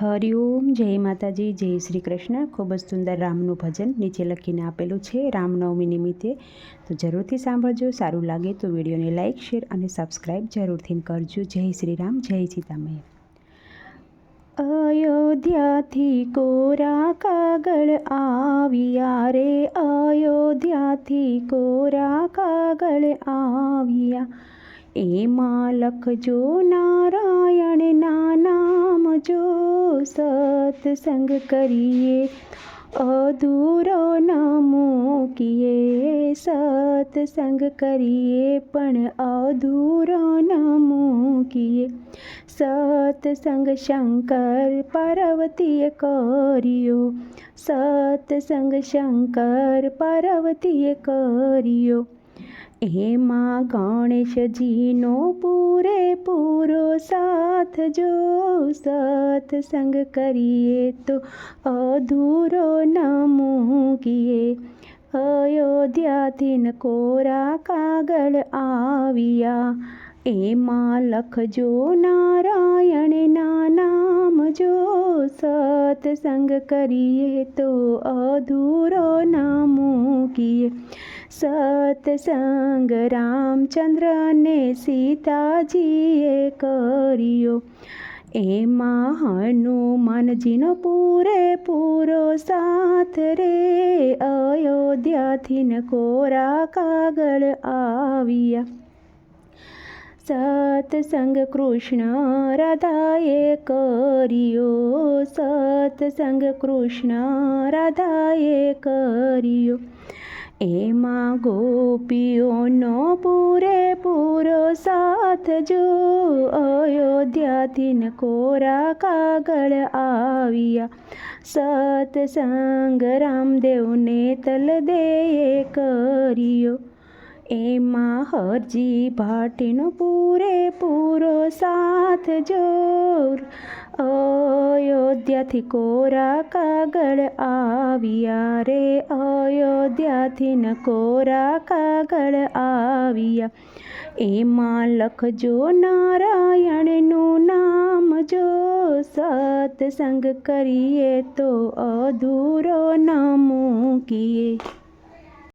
હરિઓમ જય માતાજી, જય શ્રી કૃષ્ણ. ખૂબ જ સુંદર રામનું ભજન નીચે લખીને આપેલું છે રામનવમી નિમિત્તે. તો જરૂરથી સાંભળજો, સારું લાગે તો વિડીયોને લાઇક શેર અને સબસ્ક્રાઈબ જરૂરથી કરજો. જય શ્રી રામ, જય સીતામય અયોધ્યાથી કોરા કાગળ આવ્યા રે. અયોધ્યાથી કોરા કાગળ આવ્યા. એમાં લખજો નારાયણના નામ જો સત્સંગ કરીએ. અધૂરો ન મૂકીએ સત્સંગ કરીએ, પણ અધૂરો ન મૂકીએ સત્સંગ શંકર પાર્વતીએ કર્યો. સત્સંગ શંકર પાર્વતીએ કર્યો. એમાં ગણેશજીનો પૂરેપૂરો સાથ જો સત્સંગ કરીએ તો અધૂરો ન મૂકીએ. અયોધ્યાથી કોરા કાગળ આવ્યા. એમાં લખજો નારાયણના નામ જો સત્સંગ કરીએ તો અધૂરો ન મૂકીએ. સત્સંગ રામચંદ્રને સીતાજીએ કર્યો એમાં હનુમાનજીનો પૂરેપૂરો સાથ રે અયોધ્યાથી કોરા કાગળ આવ્યા સતસંગ કૃષ્ણ રાધાએ કર્યો સતસંગ કૃષ્ણ રાધાએ કર્યો એમાં ગોપીઓનો પૂરેપૂરો સાથ જો અયોધ્યાથી કોરા કાગળ આવ્યા. સતસંગ રામદેવને તલદેએ કર્યો. એમાં હરજી ભાટીનો પૂરેપૂરો સાથ જોર. અયોધ્યાથી કોરા કાગળ આવ્યા રે. અયોધ્યાથી ન કોરા કાગળ આવ્યા. એમાં લખજો નારાયણનું નામ. જો સત્સંગ કરીએ તો અધૂરો ન મૂકીએ.